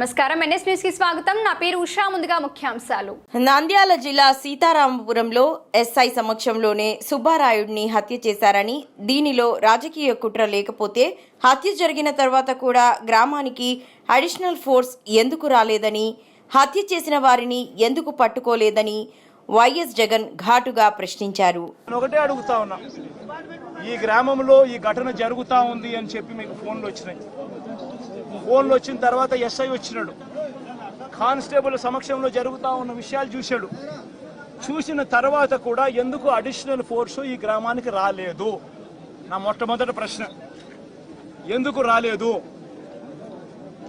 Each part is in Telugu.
నమస్కారం. ఎన్ఎస్ న్యూస్కి స్వాగతం. నా పేరు ఉషా. ముందుగా ముఖ్యాంశాలు. నంద్యాల జిల్లా సీతారామపురంలో ఎస్ఐ సమక్షంలోనే సుబ్బారాయుడిని హత్య చేశారని దీనిలో రాజకీయ కుట్ర లేకపోతే హత్య జరిగిన తర్వాత కూడా గ్రామానికి అడిషనల్ ఫోర్స్ ఎందుకు రాలేదని హత్య చేసిన వారిని ఎందుకు పట్టుకోలేదని వైఎస్ జగన్ ఘాటుగా ప్రశ్నించారు. నేను ఒకటే అడుగుతా ఉన్నా. ఈ గ్రామంలో ఈ ఘటన జరుగుతా ఉంది అని చెప్పి మీకు ఫోన్లు వచ్చినాయి. ఫోన్లు వచ్చిన తర్వాత ఎస్ఐ వచ్చినాడు. కానిస్టేబుల్ సమక్షంలో జరుగుతా ఉన్న విషయాలు చూశాడు. చూసిన తర్వాత కూడా ఎందుకు అడిషనల్ ఫోర్స్ ఈ గ్రామానికి రాలేదు? నా మొట్టమొదటి ప్రశ్న. ఎందుకు రాలేదు?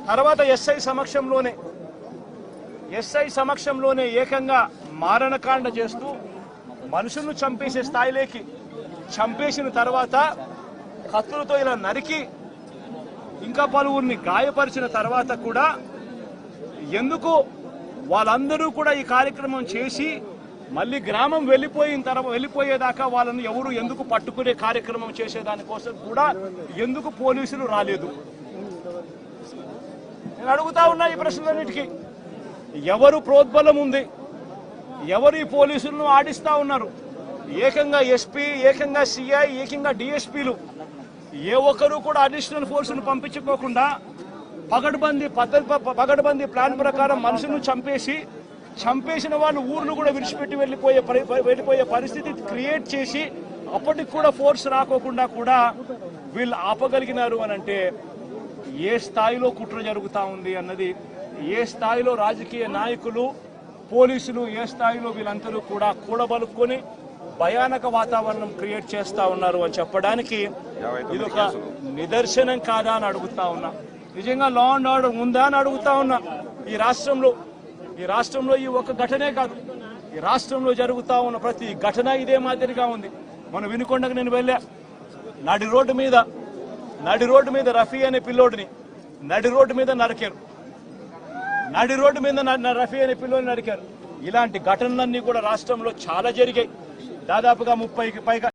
తర్వాత ఎస్ఐ సమక్షంలోనే ఎస్ఐ సమక్షంలోనే ఏకంగా మారణకాండ చేస్తూ మనుషులను చంపేసే స్థాయిలోకి చంపేసిన తర్వాత కత్తులతో ఇలా నరికి ఇంకా పలువురిని గాయపరిచిన తర్వాత కూడా ఎందుకు వాళ్ళందరూ కూడా ఈ కార్యక్రమం చేసి మళ్ళీ గ్రామం వెళ్ళిపోయిన తర్వాత వెళ్ళిపోయేదాకా వాళ్ళని ఎవరు ఎందుకు పట్టుకునే కార్యక్రమం చేసేదానికోసం కూడా ఎందుకు పోలీసులు రాలేదు? నేను అడుగుతా ఉన్నా ఈ ప్రశ్నలన్నిటికీ. ఎవరు ప్రోద్బలం ఉంది? ఎవరు ఈ పోలీసులను ఆడిస్తా ఉన్నారు? ఏకంగా ఎస్పీ ఏకంగా సిఐ ఏకంగా డిఎస్పీలు. ఏ ఒక్కరు కూడా అడిషనల్ ఫోర్సును పంపించుకోకుండా పగడ్బందీ పద్ధతి పగడ్బందీ ప్లాన్ ప్రకారం మనుషులను చంపేసి చంపేసిన వాళ్ళు ఊర్లు కూడా విడిచిపెట్టి వెళ్ళిపోయే వెళ్ళిపోయే పరిస్థితి క్రియేట్ చేసి అప్పటికి కూడా ఫోర్స్ రాకోకుండా కూడా వీళ్ళు ఆపగలిగినారు అని అంటే ఏ స్థాయిలో కుట్ర జరుగుతా ఉంది అన్నది ఏ స్థాయిలో రాజకీయ నాయకులు పోలీసులు ఏ స్థాయిలో వీళ్ళందరూ కూడా కూడబలుక్కొని భయానక వాతావరణం క్రియేట్ చేస్తూ ఉన్నారు అని చెప్పడానికి ఇది ఒక నిదర్శనం కాదా అని అడుగుతా ఉన్నా. నిజంగా లా అండ్ ఆర్డర్ ఉందా అని అడుగుతా ఉన్నా. ఈ రాష్ట్రంలో ఈ రాష్ట్రంలో ఈ ఒక ఘటనే కాదు. ఈ రాష్ట్రంలో జరుగుతా ఉన్న ప్రతి ఘటన ఇదే మాదిరిగా ఉంది. మనం వినుకొండకు నేను వెళ్ళా. నడి రోడ్డు మీద నడి రోడ్డు మీద రఫీ అనే పిల్లోడిని నడి రోడ్డు మీద నరికారు. నడి రోడ్డు మీద రఫీ అనే పిల్లోని నరికారు. ఇలాంటి ఘటనలన్నీ కూడా రాష్ట్రంలో చాలా జరిగాయి. దాదాపుగా ముప్పైకి పైగా